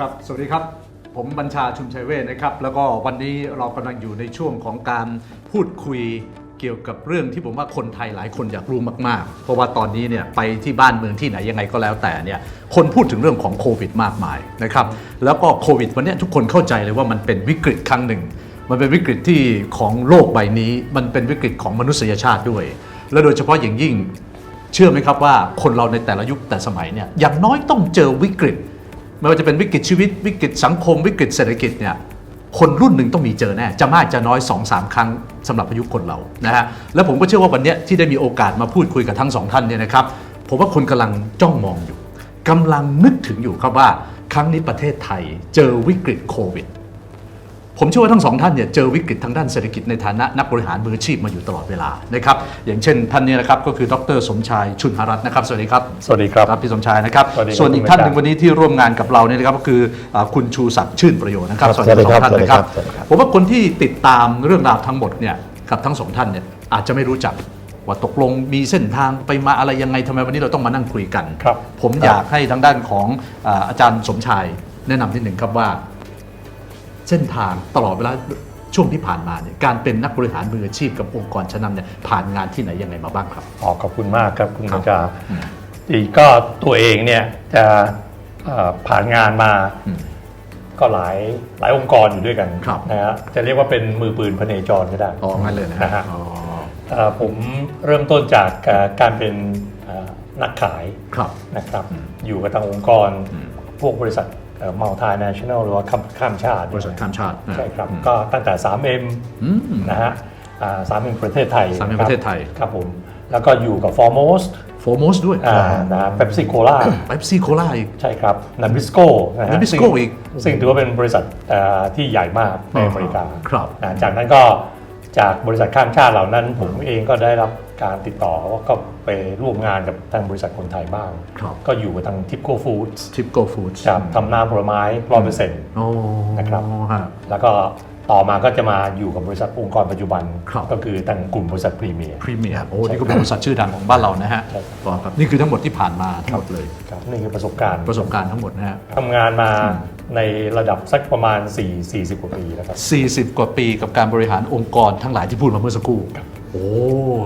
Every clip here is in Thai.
ครับ สวัสดีครับ ผมบัญชาชุมชัยเวชนะครับ แล้วก็วันนี้เรากำลังอยู่ในช่วงของการพูดคุยเกี่ยวกับเรื่องที่ผมว่าคนไทยหลายคนอยากรู้มาก ๆ เพราะว่าตอนนี้เนี่ยไปที่บ้านเมืองที่ไหนยังไงก็แล้วแต่เนี่ยคนพูดถึงเรื่องของโควิดมากมายนะครับ แล้วก็โควิดวันนี้ทุกคนเข้าใจเลยว่ามันเป็นวิกฤตครั้งหนึ่ง มันเป็นวิกฤตที่ของโลกใบนี้ มันเป็นวิกฤตของมนุษยชาติด้วย และโดยเฉพาะอย่างยิ่งเชื่อไหมครับว่าคนเราในแต่ละยุคแต่สมัยเนี่ยอย่างน้อยต้องเจอวิกฤต ไม่ว่าจะเป็นวิกฤตชีวิตวิกฤตสังคม วิกฤตเศรษฐกิจเนี่ยคนรุ่นหนึ่งต้องมีเจอแน่ จะมากจะน้อย2อสาครั้งสำหรับอายุคนเรานะฮะและผมก็เชื่อว่าวันนี้ที่ได้มีโอกาสมาพูดคุยกับทั้งสองท่านเนี่ยนะครับผมว่าคนกำลังจ้องมองอยู่กำลังนึกถึงอยู่ครับว่า ครั้งนี้ประเทศไทยเจอวิกฤตโควิด ผมเชื่อว่าทั้งสองท่านเนี่ยเจอวิกฤตทางด้านเศรษฐกิจในฐานะนักบริหารมืออาชีพมาอยู่ตลอดเวลานะครับอย่างเช่นท่านเนี้นะครับก็คือดรสมชายชุนหรัตน์นะครับสวัสดีครับสวัสดีครับครับพี่สมชายนะครับสวัสดีครับส่วนอีกคุณท่านหนึ่งอาจารย์วันนี้ที่ร่วมงานกับเราเนี่ยนะครับก็คืออ่าคุณชูศักดิ์ชื่นประโยชน์นะครับครับสวัสดีสวัสดีสองครับท่านนะครับสวัสดีครับ ผมว่าคนที่ติดตามเรื่องราวทั้งหมดเนี่ยกับทั้งสองท่านเนี่ยอาจจะไม่รู้จักว่าตกลงมีเส้นทางไปมาอะไรยังไงทำไมวันนี้เราต้องมานั่งคุยกัน ครับ ผมอยากให้ทางด้านของอ่าอาจารย์สมชายแนะนำนิดหนึ่งครับว่า เส้นทางตลอดเวลาช่วงที่ผ่านมาเนี่ยการเป็นนักบริหารมืออาชีพกับองค์กรชั้นนำเนี่ยผ่านงานที่ไหนยังไงมาบ้างครับอ๋อขอบคุณมากครับคุณครับบัญชาอีกก็ตัวเองเนี่ยจะเอ่อผ่านงานมาอืมก็หลายหลายองค์กรอยู่ด้วยกันครับนะฮะจะเรียกว่าเป็นมือปืนพเนจรก็ได้อ๋องั้นเลยนะนะฮะอ๋อเอ่อผมเริ่มต้นจากเอ่อการเป็นเอ่อนักขายครับนะครับอืมอยู่กับทางองค์กรอืมพวกบริษัท มัลติเนชั่นแนลหรือว่าข้ามข้ามชาติบริษัทข้ามชาติใช่ครับอืมก็ตั้งแต่ 3M อืมนะฮะสามเอ็มประเทศไทย 3M คบประเทศไทยครับผมแล้วก็อยู่กับ Foremost โฟร์โมสด้วยอ่านะเ e ปซี่โคลาเอฟซีโคลาอีกใช่ครับนันบิสโก้นะฮะ Nabisco ซึ่งอีก ซึ่งถือว่าเป็นบริษัทเอ่อที่ใหญ่มากในอเมริกาครับนะจากนั้นก็จากบริษัทข้ามชาติเหล่านั้นผมเองก็ได้รับ การติดต่อว่าก็ไปร่วมงานกับทางบริษัทคนไทยบ้าง ครับก็อยู่กับทางทิปโก้ฟู้ดทิปโกฟูดจะทำน้ำผลไม้ร้อยเปอร์เซ็นต์ โอ้นะครับ ฮะ แล้วก็ต่อมาก็จะมาอยู่กับบริษัทองค์กรปัจจุบัน ครับ ก็คือทางกลุ่มบริษัทพรีเมียร์ พรีเมียร์โอ้นี่ก็เป็นบริษัทชื่อดังของบ้านเรานะฮะใช่ ต่อครับนี่คือทั้งหมดที่ผ่านมาทั้งหมดเลยครับนี่คือประสบการณ์ประสบการณ์ทั้งหมดนะฮะ ทำงานมาอืมในระดับสักประมาณ 4 40 กว่าปีแล้วครับ 40 กว่าปีกับการบริหารองค์กรทั้งหลายที่พูดมาเมื่อสักครู่ โอ้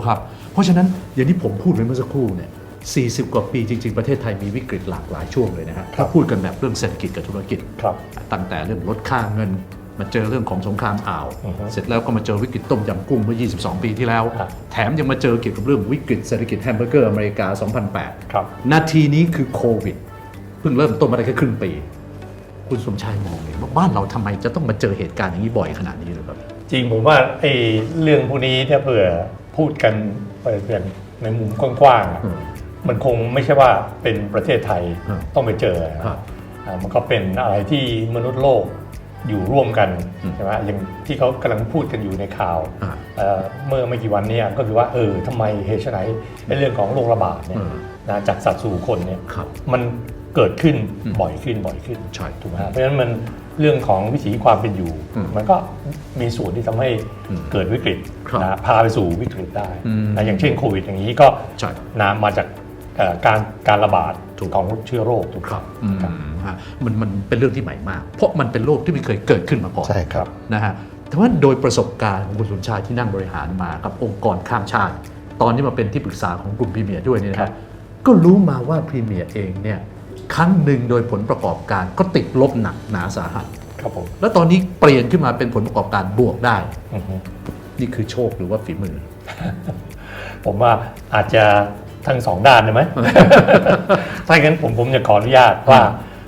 ครับ เพราะฉะนั้นอย่างที่ผมพูดไปเมื่อสักครู่เนี่ย40 กว่าปีจริง ๆ ประเทศไทยมีวิกฤตหลากหลายช่วงเลยนะฮะครัถ้าบพูดกันแบบเรื่องเศรษฐกิจกับธุรกิจครับตั้งแต่เรื่องลดค่าเงิน มาเจอเรื่องของสงครามอ่าวอือฮึเสร็จแล้วก็มาเจอวิกฤตต้มยำกุ้งเมื่อ 22 ปีที่แล้วครับแถมยังมาเจอเกี่ยวกับเรื่องวิกฤตเศรษฐกิจแฮมเบอร์เกอร์อเมริกา 2008ครับนาทีนี้คือโควิด เพิ่งเริ่มต้นมาได้แค่ครึ่งปี คุณสมชายมองเลยว่าบ้านเราทำไมจะต้องมาเจอเหตุการณ์อย่างนี้บ่อยขนาดนี้เลยครับ จริงผมว่าไอ้เรื่องพวกนี้ถ้าเผื่อพูดกัน เปิดอย่างในมุมกว้างๆอะอืมมันคงไม่ใช่ว่าเป็นประเทศไทยครับต้องไปเจอนะครับอ่ามันก็เป็นอะไรที่มนุษย์โลกอยู่ร่วมกันอืมใช่ไหมอย่างที่เขากำลังพูดกันอยู่ในข่าวอ่าเอ่อเมื่อไม่กี่วันเนี้ก็คือว่าเออทำไมเหตุไฉนในเรื่องของโรคระบาดเนี่ยอืมนะจากสัตว์สู่คนเนี่ยครับมันเกิดขึ้นอืมบ่อยขึ้นบ่อยขึ้นใช่ถูกไหมฮะเพราะฉะนั้นมัน เรื่องของวิถีความเป็นอยู่ อืมมันก็มีส่วนที่ทำให้อืมเกิดวิกฤตครับนะพาไปสู่วิกฤตได้อืมนะอย่างเช่นโควิดอย่างนี้ก็ใช่ นะมาจากเอ่อการการระบาดถูกของเชื้อโรคถูกครับอืมฮะมันมันเป็นเรื่องที่ใหม่มาก เพราะมันเป็นโรคที่ไม่เคยเกิดขึ้นมาก่อน ใช่ครับ นะฮะแต่ว่าโดยประสบการณ์ของคุณสมชายที่นั่งบริหารมากับองค์กรข้ามชาติ ตอนนี้มาเป็นที่ปรึกษาของกลุ่มพรีเมียร์ด้วยเนี่ยนะครัฮะบก็รู้มาว่าพรีเมียร์เองเนี่ย ครั้งหนึ่งโดยผลประกอบการก็ติดลบหนักหนาสาหัส ครับผม แล้วตอนนี้เปลี่ยนขึ้นมาเป็นผลประกอบการบวกได้ อือฮึนี่คือโชคหรือว่าฝีมือ ผมว่าอาจจะทั้งสองด้านเลยไหม ถ้าอย่างนั้นผมผมจะขออนุญาตว่า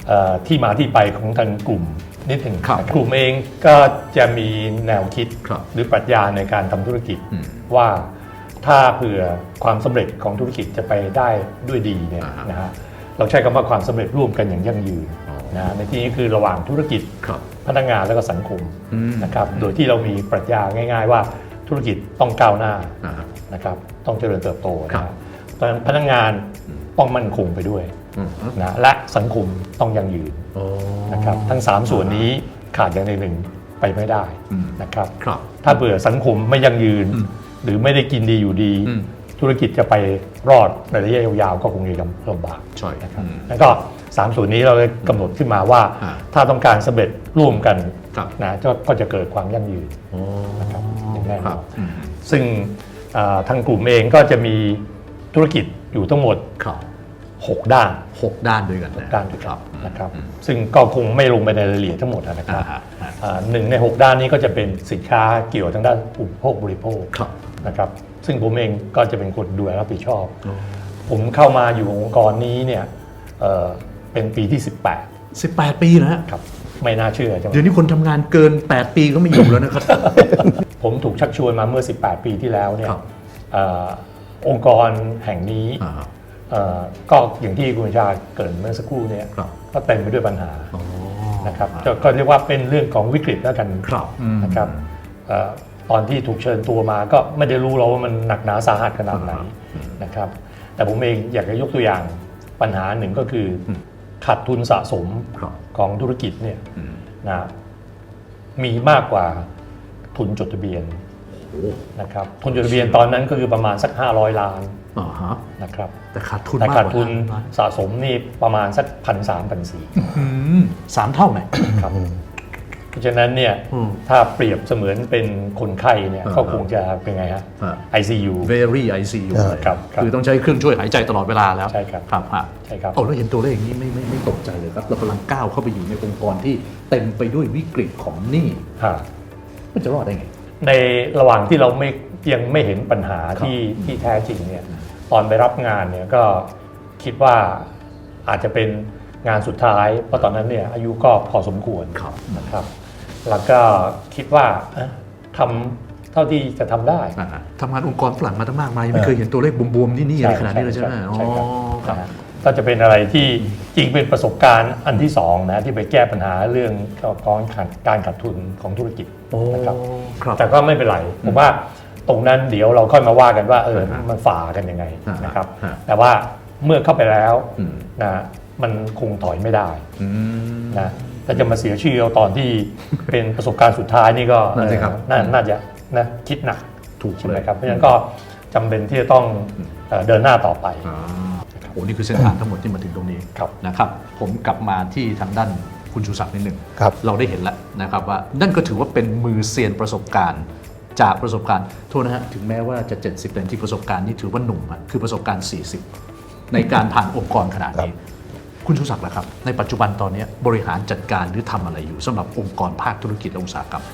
เอ่อที่มาที่ไปของทางกลุ่มนิดหนึ่งครับกลุ่มเองก็จะมีแนวคิดครับหรือปรัชญาในการทำธุรกิจอืมว่าถ้าเผื่อความสำเร็จของธุรกิจจะไปได้ด้วยดีเนี่ยอ่าฮะ นะฮะ เราใช้คำว่าความสำเร็จร่วมกันอย่างยั่งยืนอ๋อนะฮะในที่นี้คือระหว่างธุรกิจครับพนักงานและก็สังคมอืมนะครับโดยที่เรามีปรัชญาง่าย ๆ ว่าธุรกิจต้องก้าวหน้าอ่าฮะนะครับต้องเจริญเติบโตครันะบฮะตอนนั้นพนักงานต้องมั่นคงไปด้วยอืมนะและสังคมต้องยั่งยืนโอ้นะครับทั้ง 3 ส่วนนี้ขาดอย่างใดหนึ่งไปไม่ได้อืมนะครับครับถ้าเบื่อสังคมไม่ยั่งยืนอืมหรือไม่ได้กินดีอยู่ดีอืม ธุรกิจจะไปรอดในระยะยาวๆก็คงจะลำบากใช่นะครับอืมแล้วก็สามส่วนนี้เราเลยกำหนดขึ้นมาว่าอ่าถ้าต้องการสำเร็จร่วมกันครับนะก็ก็จะเกิดความยั่งยืนนะครับอย่างแน่นอนครับอืมซึ่งอ่าทางกลุ่มเองก็จะมีธุรกิจอยู่ทั้งหมดครับ6ด้านหกด้านด้วยกันนะด้านด้วยคกัรันบนะครับ ซึ่งก็คงไม่ลงไปในรายละเอียดทั้งหมดนะคอ่ารับฮะอ่าอ่าหนึ่งใน 6 ด้านนี้ก็จะเป็นสินค้าเกี่ยวทางด้านอุปโภคบริโภคครับนะครับ ซึ่งผมเองก็จะเป็นคนดูแลรับผิดชอบ ผมเข้ามาอยู่องค์กรนี้เนี่ยเอ่อเป็นปีที่ 18 18 ปีนะฮะครับ ไม่น่าเชื่อใช่ไหม เดี๋ยวนี้คนทำงานเกิน 8 ปีก็ไม่อยู่แล้วนะครับ ผมถูกชักชวนมาเมื่อ 18 ปีที่แล้วเนี่ยครับ เออองค์กรแห่งนี้อ่าฮะเอ่อก็อย่างที่คุณชาเกริดเมื่อสักครู่เนี่ยครับ ก็เต็มไปด้วยปัญหาอ๋อนะครับก็ก็เรียกว่าเป็นเรื่องของวิกฤตแล้วกันครับอืมนะครับเอ่อ ตอนที่ถูกเชิญตัวมาก็ไม่ได้รู้เราว่ามันหนักหนาสาหัสขนาดไหนอืมนะครับ แต่ผมเองอยากจะยกตัวอย่างปัญหาหนึ่งก็คืออขาดทุนสะสมครับของธุรกิจเนี่ยอืมนะมีมากกว่าทุนจดทะเบียนโอ้นะครับทุนจดทะเบียนตอนนั้นก็คือประมาณสัก 500 ล้านอ่าฮะนะครับแต่ขาดทุนแต่มากขาดกว่าทุนล้านสะสมนี่ประมาณสักพันสามพันสี่อืมสามเท่าไหมครับเพ ราะฉะนั้นเนี่ยอืมถ้าเปรียบเสมือนเป็นคนไข้เนี่ยอ่าก็คงจะเป็นไงฮะอ่า ICU very ICU ครับเลยครับครับคือต้องใช้เครื่องช่วยหายใจตลอดเวลาแล้ว ใช่ครับครับฮะใช่ครับเอาแล้วเห็นตัวเลขอย่างนี้ไม่ไม่ไม่ตกใจเลยครับ เรากำลังก้าวเข้าไปอยู่ในองค์กรที่เต็มไปด้วยวิกฤตของหนี้ฮะมันจะรอดได้ไง ในระหว่างที่เราไม่ยังไม่เห็นปัญหาครับที่ที่แท้จริงเนี่ยตอนไปรับงานเนี่ยก็คิดว่าอาจจะเป็นงานสุดท้าย เพราะตอนนั้นเนี่ยอายุก็พอสมควรครับนะครับ แล้วก็คิดว่าเอ๊ะทำเท่าที่จะทำได้ อ่าทำงานองค์กรฝรั่งมาตั้งมากมายยังไม่เคยเห็นตัวเลขบวมๆนี่นี่อะไรขนาดนี้เลยใช่ไหมอ๋อใช่ครับครับนะฮะก็จะเป็นอะไรที่จริงเป็นประสบการณ์อันที่สองนะที่ไปแก้ปัญหาเรื่องการขาดการขาดทุนของธุรกิจโอ้นะครับ ครับ แต่ก็ไม่เป็นไรผมว่าตรงนั้นเดี๋ยวเราค่อยมาว่ากันว่าเอออ่าฮะมันฝ่ากันยังไงอ่าฮะนะครับ ฮะ แต่ว่าเมื่อเข้าไปแล้วอืมนะมันคงถอยไม่ได้อืม นะ แต่จะมาเสียชื่อเอาตอนที่เป็นประสบการณ์สุดท้ายนี่ก็นั่นสิครับเออน่าน่าจะนะคิดหนักถูกใช่ไหมเลย ครับเพราะฉะนั้นก็จำเป็นที่จะต้องเอ่อเดินหน้าต่อไป อ่าโอ้นี่คือเส้นทางทั้งหมดที่มาถึงตรงนี้ครับ นะครับ ผมกลับมาที่ทางด้านคุณชูศักดิ์นิดหนึ่งครับ เราได้เห็นแล้วนะครับว่านั่นก็ถือว่าเป็นมือเซียนประสบการณ์ จากประสบการณ์โทษนะฮะถึงแม้ว่าจะ 70แต่จริงๆประสบการณ์นี่ถือว่าหนุ่มอะคือประสบการณ์ 40 ในการผ่านองค์กรขนาดนี้ คุณชูศักดิ์ล่ะครับ ในปัจจุบันตอนนี้บริหารจัดการหรือทำอะไรอยู่สำหรับองค์กรภาคธุรกิจและอุตสาหกรรม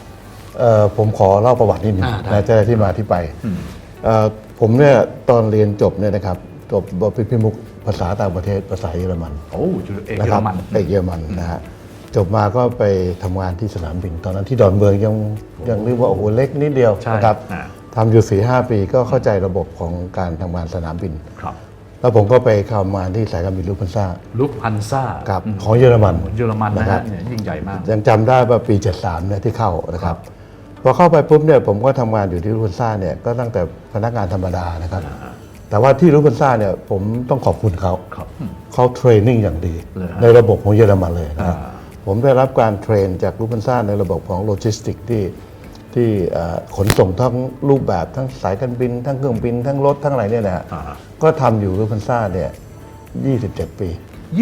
เอ่อผมขอเล่าประวัตินิดหนึงอ่าได้นะจะได้ที่มาที่ไปอืมเอ่อผมเนี่ยตอนเรียนจบเนี่ยนะครับจบบพิพิมุกภาษาต่างประเทศภาษาเยอรมันโอ้อยู่เอกนะเยคอรัรมันเอกเยอรมันนะฮะจบมาก็ไปทำงานที่สนามบิน ตอนนั้นที่ดอนเมืองยังยังเรียกว่าโอ้โหเล็กนิดเดียวใช่นะครับอ่าทำอยู่สี่ห้าปีก็เข้าใจระบบของการทำงานสนามบินครับ แล้วผมก็ไปเข้างานที่สายการบินลูพันซ่าลุกฮันซ่าครับของเยอรมัน เยอรมันนะนะครัฮะบ เนี่ยยิ่งใหญ่มาก ยังจำได้ว่าปี 73เนี่ยที่เข้านะครับพอเข้าไปปุ๊บเนี่ยผมก็ทำงานอยู่ที่รูพันซ่าเนี่ยก็ตั้งแต่พนักงานธรรมดานะครับ แต่ว่าที่รูพันซ่าเนี่ยผมต้องขอบคุณเขาครับ เขาเทรนนิ่งอย่างดี เลยฮะในระบบของเยอรมันเลยนะครับอ่าผมได้รับการเทรนจากรูพันซ่าในระบบของโลจิสติกที่ ที่เอ่อขนส่งทั้งรูปแบบทั้งสายการบิน ทั้งเครื่องบิน ทั้งรถทั้งอะไรเนี่ยนะฮะอ่าก็ทำอยู่รูพันซ่าเนี่ย27 ปี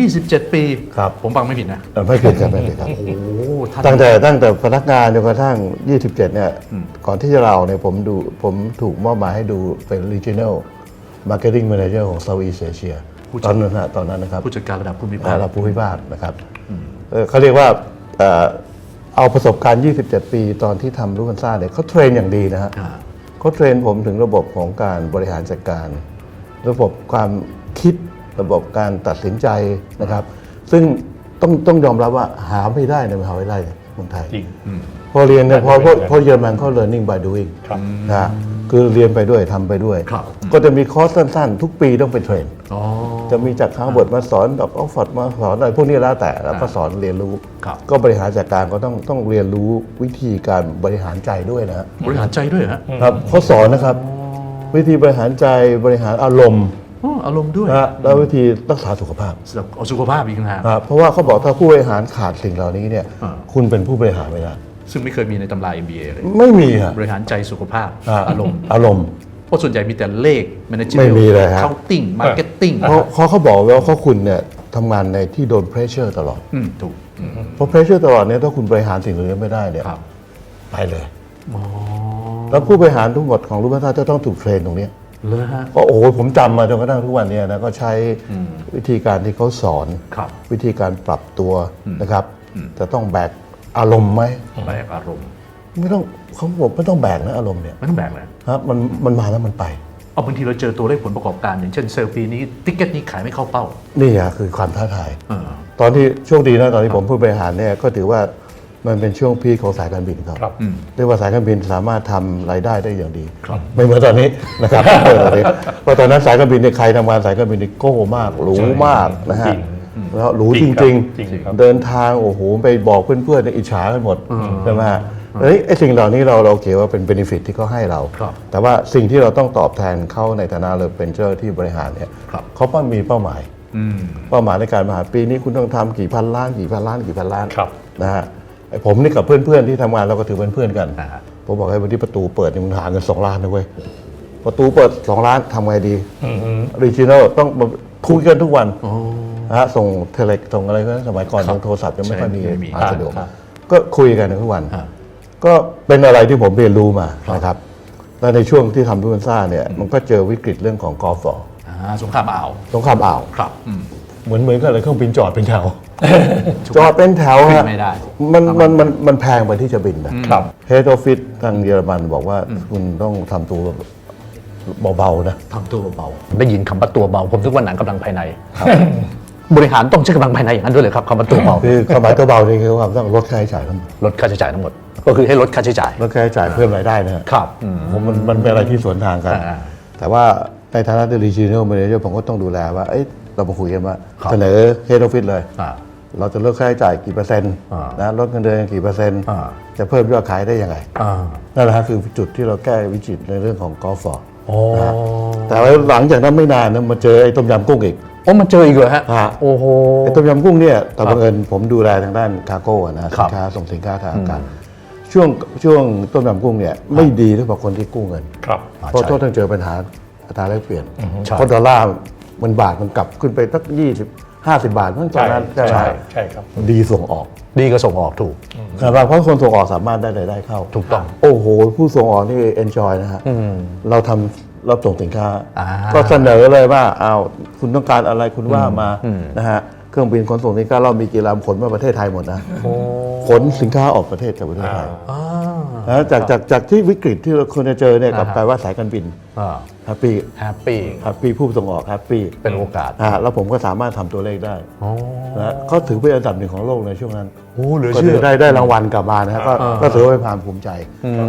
27 ปีครับ ผมฟังไม่ผิดนะ เอ่อไม่ผิดครับไม่ผิดครับ โอ้โหท่านตั้งแต่ตั้งแต่พนักงานจนกระทั่ง 27 เนี่ยก่อนที่จะเราเนี่ยผมดูผมถูกมอบหมายให้ดูเป็น regional marketing manager ของ Southeast Asia ตอนนั้นนะตอนนั้นนะครับ ผู้จัดการระดับภูมิภาค ระดับภูมิภาคนะครับเอ่อเขาเรียกว่าเอ่อ เอาประสบการณ์ 27 ปีตอนที่ทำลูกันซ่าเนี่ยเขาเทรนอย่างดีนะฮะอ่า เขาเทรนผมถึงระบบของการบริหารจัดการ ระบบความคิดระบบการตัดสินใจนะครับ ซึ่งต้องต้องยอมรับว่าหาไม่ได้ในมหาวิทยาลัยเมืองไทย จริง พอเรียนเนี่ยพอพอไม่ได้พอเยอรมันเขา learning by doing ครับนะฮะคือเรียนไปด้วยทำไปด้วย ครับ ก็จะมีคอร์สสั้น ๆ ทุกปีต้องไปเทรน อ๋อ จะมีจากฮาร์วาร์ดมาสอนดอกออกฟอร์ดมาสอนอะไรพวกนี้แล้วแต่แล้วก็สอนเรียนรู้ ครับ ก็บริหารจัดการก็ต้องต้องเรียนรู้วิธีการบริหารใจด้วยนะฮะบริหารใจด้วยเหรอฮะครับเขาสอนนะครับ วิธีบริหารใจบริหารอารมณ์อ๋ออารมณ์ด้วยนะฮะแล้ววิธีรักษาสุขภาพเอาสุขภาพอีกนะฮะ ครับเพราะว่าเขาบอกถ้าผู้บริหารขาดสิ่งเหล่านี้เนี่ยอ่า คุณเป็นผู้บริหารไม่ได้ซึ่งไม่เคยมีในตำรา MBA เลย ไม่มีฮะบริหารใจสุขภาพอ่าอารมณ์ อารมณ์ เพราะส่วนใหญ่มีแต่เลข management ไม่มีเลยฮะ accounting marketing เพราะเขาเขาบอกว่าเขาคุณเนี่ยทำงานในที่โดนเพรสเชอร์ตลอด อืมถูกอืมเพราะเพรสเชอร์ตลอดเนี่ยถ้าคุณบริหารสิ่งเหล่านี้ไม่ได้เนี่ยครับไปเลย แล้วผู้บริหารทุกหมดของรูปธาตุจะต้องถูกเทรนตรงเนี้ย เลยฮะ ก็โอ้โหผมจำมาจนกระทั่งทุกวันเนี้นะก็ใช้วิธีการที่เขาสอน ครับ วิธีการปรับตัวนะครับ จะต้องแบกอารมณ์ไหมแบกอารมณ์ ไม่ต้องเขาบอกไม่ต้องแบกนะอารมณ์เนี่ยไม่ต้องแบกเลยครับมันมันมาแล้วมันไปเอาบางทีเราเจอตัวเลขผลประกอบการ อย่างเช่นเซลล์ปีนี้ติ๊กเก็ตนี้ขายไม่เข้าเป้า นี่อะคือความท้าทายเออตอนที่โชคดีนะตอนที่ผมผู้บริหารเนี่ยก็ถือว่ามันเป็นช่วงพีคของสายการบินครับครับเรียกว่าสายการบินสามารถทำรายได้ได้อย่างดีครับไม่เหมือนตอนนี้นะครับไม่เหมือนตอนนี้เพราะตอนนั้นสายการบินเนี่ยใครทำงานสายการบินนี่โก้มากหรูมากนะฮะจริงแล้วหรูจจริงครับริงจริงครับๆเดินทางโอ้โหไปบอกเพื่อนๆเนี่ยอิจฉากันหมดใช่ไหมฮะ เอ้ยไอ้สิ่งเหล่านี้เราเราเขียนว่าเป็นเบนฟิตที่เขาให้เราครับแต่ว่าสิ่งที่เราต้องตอบแทนเขาในฐานะเราเป็นเจ้าหน้าที่บริหารเนี่ยครับเขาต้องมีเป้าหมายอืมเป้าหมายในการบริหารปีนี้คุณต้องทำกี่พันล้านกี่พันล้านกี่พันล้านครับนะฮะไอ้ผมนี่กับเพื่อนๆที่ทำงานเราก็ถือเป็นเพื่อนกันอ่าฮะผมบอกให้วันที่ประตูเปิดนี่มึงหาเงินสองล้านนะเว้ยประตูเปิดสองล้านทำไงดีออริจินอลต้องมาคุยกันทุกวันนะฮะส่งเทเลกส่งอะไรก็สมัยก่อนทางโทรศัพท์ยังไม่ค่อยมีใช่ไม่มีหาสะดวกครับก็คุยกันทุกวันฮะ ก็เป็นอะไรที่ผมเรียนรู้มานะครับแล้วในช่วงที่ทำดูนซ่าเนี่ยมันก็เจอวิกฤตเรื่องของกอล์ฟอ่าสงครามอ่าวสงครามอ่าวครับอืมเหมือนเหมือนกันเลยเครื่องบินจอดเป็นแถว จอดเป็นแถวขึ้ฮะนไม่ได้ มันมันมันมันแพงไปที่จะบินนะครับเฮดออฟฟิศทางเยอรมันบอกว่าคุณต้องทำตัวเบาๆนะ ทำตัวเบาๆได้ยินคำว่าตัวเบา ผมนึกว่าหนังกำลังภายใน บริหารต้องใช้กำลังภายในอย่างนั้นด้วยเลยครับคำว่าตัวเบาคือความหมายตัวเบานี่คือว่าต้องลดค่าใช้จ่ายทั้งหมดลดค่าใช้จ่ายทั้งหมด ก็คือให้ลดค่าใช้จ่ายลดค่าใช้จ่ายเพิ่มรายได้นะฮะครับอืม ผมมันมันเป็นอะไรที่สวนทางกัน อ่าแต่ว่าในฐานะที่รีจิโนเมเนเจอร์ผมก็ต้องดูแลว่าเอ้ยเรามาคุยกันว่าครับเสนอเฮดออฟฟิศเลย อ่าเราจะลดค่าใช้จ่ายกี่เปอร์เซ็นต์อ่านนะลดเงินเดือนกี่เปอร์เซ็นต์อ่า จะเพิ่มยอดขายได้ยังไง อ่านั่นแหละฮะคือจุดที่เราแก้วิจิตรในเรื่องของกอล์ฟฟอร์โอ้ แต่ว่าหลังจากนั้นไม่นานนะมาเจอไอ้ต้มยำกุ้งอีก โอ้มันเจออีกเหรอฮะฮะ โอ้โห ไอ้ต้มยำกุ้งเนี่ยแต่บังเอิญผมดูแลทางด้านคาร์โก้อะนะครัสิบ นค้าส่งสินค้าทางอากาศช่วงช่วงต้มยำกุ้งเนี่ยไม่ดีสำหรับคนที่กู้เงิน ครับ เพราะต้องเจอปัญหาอัตราแลกเปลี่ยนใช่เพราะดอลลาร์มันบาทมันกลับขึ้นไปสักยี่สิบห้าสิบบาททั้งตอนนั้นใช่ไหมใช่ใช่ครับ ดีส่งออกดีก็ส่งออกถูก นะครับเพราะคนส่งออกสามารถได้รายได้เข้า ถูกต้อง โอ้โห ผู้ส่งออกนี่ enjoy นะฮะเราทำ เราส่งสินค้า อ่าก็เสนอเลยว่าอ้าวคุณต้องการอะไรคุณว่ามานะฮะเครื่องบินขนส่งสินค้าเรามีกี่ลำขนมาประเทศไทยหมดนะขนสินค้าออกประเทศจากประเทศไทยอ่านะจากจากจากที่วิกฤตที่เราควรจะเจอเนี่ยกลับกลายว่าสายการบินอ่าแฮปปี้แฮปปี้แฮปปี้ผู้ส่งออกแฮปปี้เป็นโอกาสนะฮะแล้วผมก็สามารถทำตัวเลขได้โอ้นะฮะเขาถือเป็นอันดับหนึ่งของโลกในช่วงนั้น โหเหลือก็เชื่ถืออ ได้ได้รางวัลกลับมานะฮะก็อ่าก็ถือว่าเป็นความภูมิใจ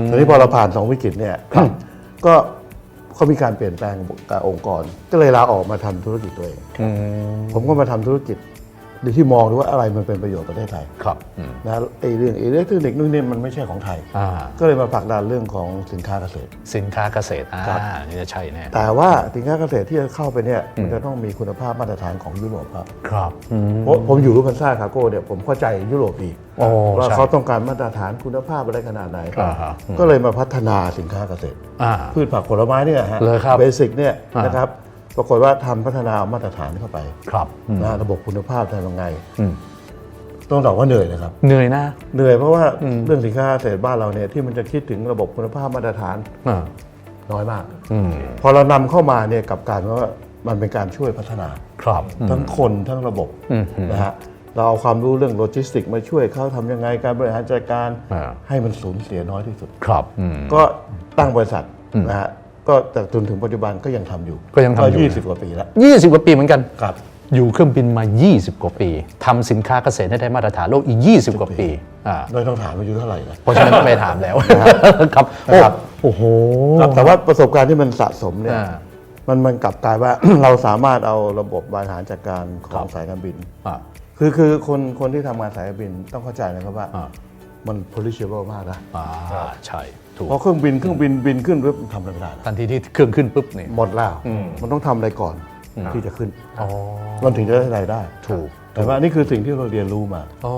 ทีนี้พอเราผ่านสองวิกฤตเนี่ย ก็ เขามีการเปลี่ยนแปลงกับองค์กร ก็เลยลาออกมาทำธุรกิจตัวเองอืมผมก็มาทำธุรกิจ โดยที่มองดูว่าอะไรมันเป็นประโยชน์ประเทศไทยครับอืมนะไอ้เรื่องอิเล็กทรอนิกส์นู่นนี่มันไม่ใช่ของไทย อ่าก็เลยมาผลักดันเรื่องของสินค้าเกษตร สินค้าเกษตรอ่าครับ นี่จะใช่แน่แต่ว่าสินค้าเกษตรที่จะเข้าไปเนี่ยมันจะต้องมีคุณภาพมาตรฐานของยุโรปครับครับอืม เพราะผมอยู่รูพันซ่าคาโก้เนี่ยผมเข้าใจยุโรปดีโอ้ว่าใช่เขาต้องการมาตรฐานคุณภาพอะไรขนาดไหนอ่าฮะ ก็เลยมาพัฒนาสินค้าเกษตร อ่า พืชผักผลไม้เนี่ยฮะเลยครับเบสิกเนี่ยอ่านนะครับ ปรากฏว่าทำพัฒนาเอามาตรฐานเข้าไปครับอืมนะระบบคุณภาพทำยังไงอืมต้องบอกว่าเหนื่อยนะครับเหนื่อยนะเหนื่อยเพราะว่าเรื่องสินค้าเกษตรบ้านเราเนี่ยที่มันจะคิดถึงระบบคุณภาพมาตรฐานอ่าน้อยมากอืมพอเรานำเข้ามาเนี่ยกลับกลารว่ามันเป็นการช่วยพัฒนาครับทั้งคนทั้งระบบอืมนะฮะเราเอาความรู้เรื่องโลจิสติกมาช่วยเขาทำยังไงการบริหารจัดการอ่าให้มันสูญเสียน้อยที่สุดครับอืมก็ตั้งบริษัทนะฮะ ก็แต่จนถึงปัจจุบันก็ยังทำอยู่ก็ยังทำอยู่ยี่สิบกว่าปีแล้วยี่สิบกว่าปีเหมือนกัน ครับ อยู่เครื่องบินมา 20 กว่าปีทำสินค้าเกษตรให้ได้มาตรฐานโลกอีก 20 กว่าปีอ่าโดยต้องถามอายุเท่าไหร่นะเพราะฉะนั้นไม่ถามแล้วครับโอ้ครับโอ้โหครับแต่ว่าประสบการณ์ที่มันสะสมเนี่ยอ่า มันมันกลับกลายว่า เราสามารถเอาระบบบริหารจัดการขครัองบ สายการบิน อ่า คือคือคนคนที่ทำงานสายการบินต้องเข้าใจนะครับว่า อ่า มัน perishable มากนะ อ่าใช่ ถูกพอเครื่องบินเครื่องบินบินขึ้นปุ๊บทำอะไรไม่ได้นะทันทีที่เครื่องขึ้นปุ๊บนี่หมดแล้วมันต้องทำอะไรก่อนที่จะขึ้นอ๋อมันถึงจะได้รายได้ถูก แต่ว่านี่คือสิ่งที่เราเรียนรู้มาอ๋อ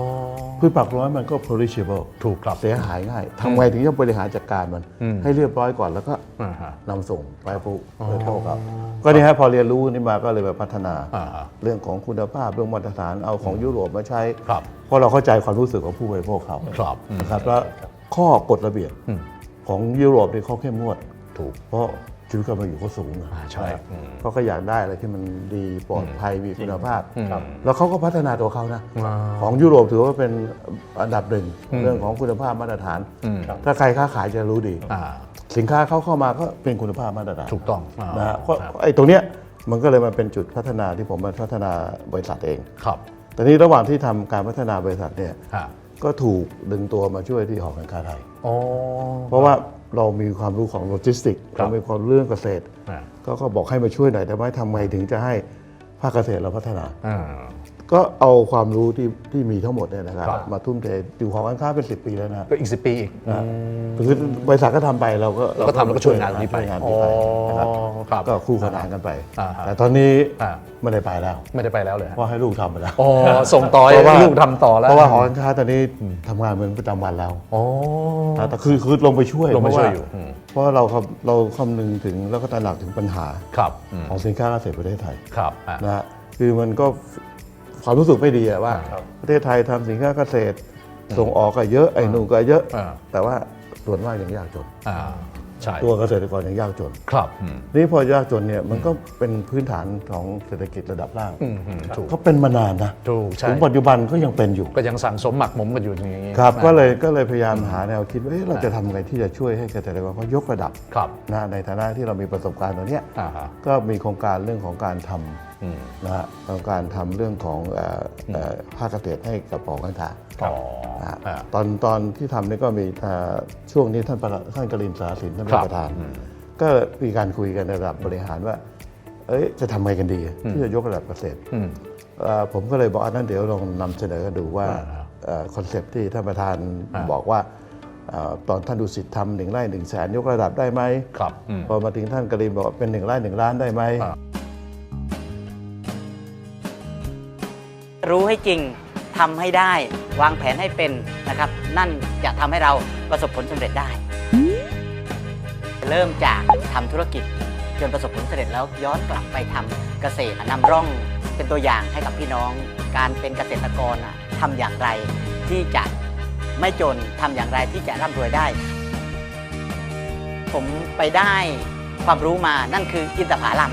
พืชผักร้อยมันก็ perishable ถูกครับเสียหายง่ายทำไงถึงจะบริหารจัดการมันอืมให้เรียบร้อยก่อนแล้วก็อ่าฮะนำส่งไปผู้บริโภคครับ ก็นี่ฮะพอเรียนรู้นี่มาก็เลยมาพัฒนาอ่าฮะเรื่องของคุณภาพเรื่องมาตรฐานเอาของยุโรปมาใช้ครับเพราะเราเข้าใจความรู้สึกของผู้บริโภคเขาครับอืมนะครับแล้วข้อกฎระเบียบอืม ของยุโรปนี่เขาเข้มงวด ถูก เพราะชีวิตความเป็นอยู่เขาสูงอะอ่าใช่อืมเขาก็อยากได้อะไรที่มันดีปลอดภัยมีคุณภาพ ครับแล้วเขาก็พัฒนาตัวเขานะ ว้าวของยุโรปถือว่าเป็นอันดับหนึ่งอืมเรื่องของคุณภาพมาตรฐาน อืม ถ้าใครค้าขายจะรู้ดี อ่า สินค้าเขาเข้ามาก็เป็นคุณภาพมาตรฐานถูกต้องอ่านะฮะเพราะครับ ไอ้ตรงเนี้ยมันก็เลยมาเป็นจุดพัฒนาที่ผมมาพัฒนาบริษัทเอง ครับ แต่นี้ระหว่างที่ทำการพัฒนาบริษัทเนี่ย ฮะ ก็ถูกดึงตัวมาช่วยที่หอการค้าไทย อ๋อ เพราะว่าเรามีความรู้ของโลจิสติกครับเรามีความรู้เรื่องเกษตร อ่า ก็ก็บอกให้มาช่วยหน่อยแต่ว่าทำไงถึงจะให้ภาคเกษตรเราพัฒนา อ่าก็เอาความรู้ที่ที่มีทั้งหมดเนี่ยนะครับครับมาทุ่มเทอยู่หอการค้าเป็น10ปีแล้วนะก็อีกสิปีอีกนะคือบริษัทก็ทำไปเราก็เราก็ทำแล้วก็ช่วยงานนี้ไปช่วยงานนี้ไปนะครับอ๋อครับก็คู่ขนานกันไปอ่าฮะแต่ตอนนี้อ่าไม่ได้ไปแล้ว ไม่ได้ไปแล้วเลยเพราะให้ลูกทำไปแล้วอ๋อส่งต่อเพราะว่าให้ลูกทำต่อแล้วเพราะว่าหอการค้าตอนนี้ทำงานเหมือนประจำวันแล้วอ๋อนะแต่คือคือลงไปช่วยลงไปเพราะช่วยว่าอยู่อืมเพราะว่าเราคำเราคำนึงถึงแล้วก็ตระหนักถึงปัญหาครับอืมของสินค้าเกษตรประเทศไทยครับอะนะฮะคือมันก็ ความรู้สึกไม่ดีอะว่า ครับประเทศไทยทำสินค้าเกษตร ส่งออกก็เยอะไอ้หนูนก็เยอะ อ่า แต่ว่าส่วนมากยังยากจน อ่าใช่ตัวเกษตรกรยังยากจน ครับอืมนี่พอยากจนเนี่ยมันก็เป็นพื้นฐานของเศรษฐกิจระดับล่างอืมอืมถูกก็เป็นมานานนะถูกใช่ ถึงปัจจุบันก็ยังเป็นอยู่ ก็ยังสั่งสมหมักหมมกันอยู่อย่างนี้ครับนะก็เลยก็เลยพยายามหาแนวคิดว่าเอ๊ะเราจะทำไงที่จะช่วยให้เกษตรกรเขายกระดับครับนะในฐานะที่เรามีประสบการณ์ตรงเนี้ยอ่าฮะก็มีโครงการเรื่องของการทำอืม นะฮะโครงการทำเรื่องของเอ่อเอ่อภาคเกษตรให้กับหอการค้าอ๋อนะฮะอ่าตอนตอนที่ทำนี่ก็มีเอ่อช่วงนี้ท่านประหลัดท่านกรินทร์สาสินท่านคเป็รันบประธานอืมก็มีการคุยกันในระดับบริหารว่าเอ้ยจะทำไงกันดีที่จะยกระดับเกษตรอืมเอ่อผมก็เลยบอกอันนั้นเดี๋ยวลองนำเสนอกันดูว่าอ่าคอนเซปต์ที่ท่านประธานอ่าบอกว่าเอ่อตอนท่านดูสิทธิ์ทำหนึ่งไร่หนึ่งแสนยกระดับได้ไหมครับอืมพอมาถึงท่านกรินบอกว่าเป็นหนึ่งไร่หนึ่งล้านได้ไหม รู้ให้จริงทำให้ได้ วางแผนให้เป็นนะครับ นั่นจะทำให้เราประสบผลสำเร็จได้ เริ่มจากทำธุรกิจจนประสบผลสำเร็จแล้วย้อนกลับไปทำเกษตรนำร่องเป็นตัวอย่างให้กับพี่น้อง การเป็นเกษตรกรน่ะทำอย่างไรที่จะไม่จนทำอย่างไรที่จะร่ำรวยได้ ผมไปได้ความรู้มานั่นคืออินทผลัม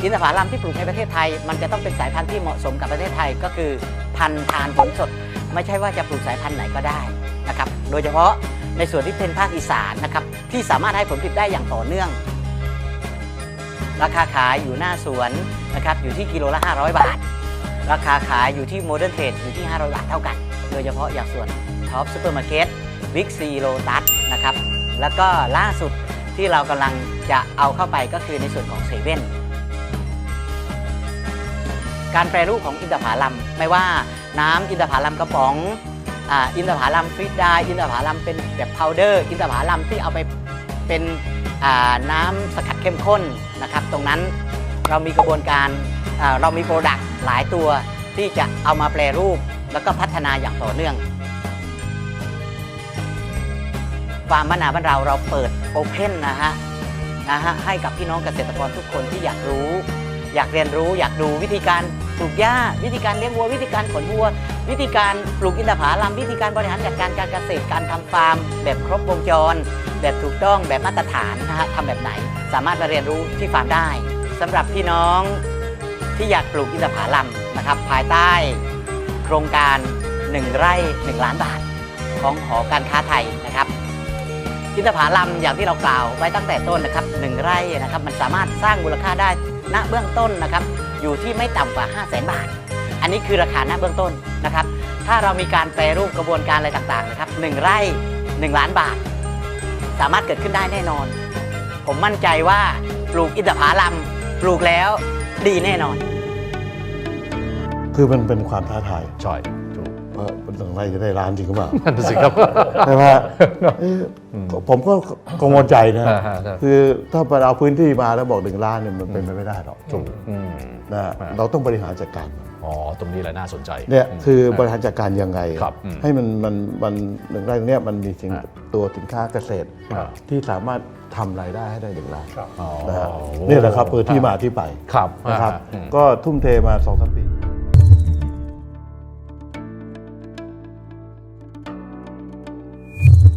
อินทผลัมที่ปลูกในประเทศไทย มันจะต้องเป็นสายพันธุ์ที่เหมาะสมกับประเทศไทยก็คือพันธุ์ทานผลสด ไม่ใช่ว่าจะปลูกสายพันธุ์ไหนก็ได้นะครับโดยเฉพาะในส่วนที่เป็นภาคอีสานนะครับที่สามารถให้ผลผลิตได้อย่างต่อเนื่อง ราคาขายอยู่หน้าสวนนะครับอยู่ที่กิโลละ 500 บาท ราคาขายอยู่ที่โมเดิร์นเทรดอยู่ที่ 500 บาทเท่ากัน โดยเฉพาะอย่างส่วนท็อปซูเปอร์มาร์เก็ตวิกซีโลตัสนะครับแล้วก็ล่าสุดที่เรากำลังจะเอาเข้าไปก็คือในส่วนของเซเว่น การแปรรูปของอินทผลัม ไม่ว่าน้ำอินทผลัมกระป๋องอินทผลัมฟรีดไดร์อินทผลัมเป็นแบบพาวเดอร์ อินทผลัมที่เอาไปเป็นน้ำสกัดเข้มข้นนะครับ ตรงนั้นเรามีกระบวนการเรามีโปรดักต์หลายตัวที่จะเอามาแปรรูปแล้วก็พัฒนาอย่างต่อเนื่องฟาร์มมะนาวบ้านเราเราเปิดโอเพนนะฮะนะฮะให้กับพี่น้องเกษตรกรทุกคนที่อยากรู้ อยากเรียนรู้อยากดูวิธีการปลูกหญ้า วิธีการเลี้ยงวัว วิธีการขนวัว วิธีการปลูกอินทผลัมวิธีการบริหารจัดการการเกษตรการทำฟาร์ม แบบครบวงจร แบบถูกต้องแบบมาตรฐานนะฮะทำแบบไหน สามารถมาเรียนรู้ที่ฟาร์มได้สำหรับพี่น้องที่อยากปลูกอินทผลัมนะครับภายใต้โครงการ 1 ไร่ 1 ล้านบาท ของหอการค้าไทยนะครับอินทผลัมอย่างที่เรากล่าวไว้ตั้งแต่ต้นนะครับหนึ่งไร่นะครับมันสามารถสร้างมูลค่าได้ ณเบื้องต้นนะครับอยู่ที่ไม่ต่ำกว่า 5 0 0 0 0 0 บาท อันนี้คือราคาณเบื้องต้นนะครับ ถ้าเรามีการแปรรูปกระบวนการอะไรต่างๆนะครับหนึ่งไร่ 1 ล้านบาท สามารถเกิดขึ้นได้แน่นอน ผมมั่นใจว่าปลูกอินทผลัมปลูกแล้วดีแน่นอน คือมันเป็นความท้าทาย ใช่ถูกพอ ว่าเป็นหนึ่งไร่จะได้ล้านจริงหรือเปล่านั่นนะสิครับใช่ไหมเอ๊ะผมก็กังวลใจนะ อ่าฮะครับคือถ้าไปเอาพื้นที่มาแล้วบอกหนึ่งล้านเนี่ยมันเป็นไปไม่ได้หรอกถูกอืมนะฮะเราต้องบริหารจัดการมัน อ๋อ ตรงนี้แหละน่าสนใจ เนี่ยคือบริหารจัดการยังไง ครับอืมให้มันมันมันหนึ่งไร่ตรงเนี้ยมันมีสินอ่าตัวสินค้าเกษตร ครับที่สามารถทำรายได้ให้ได้หนึ่งล้านครับอ๋อนะฮะนี่แหละครับคือที่มาที่ไปครับนะครับอืมก็ทุ่มเทมาสองสามปี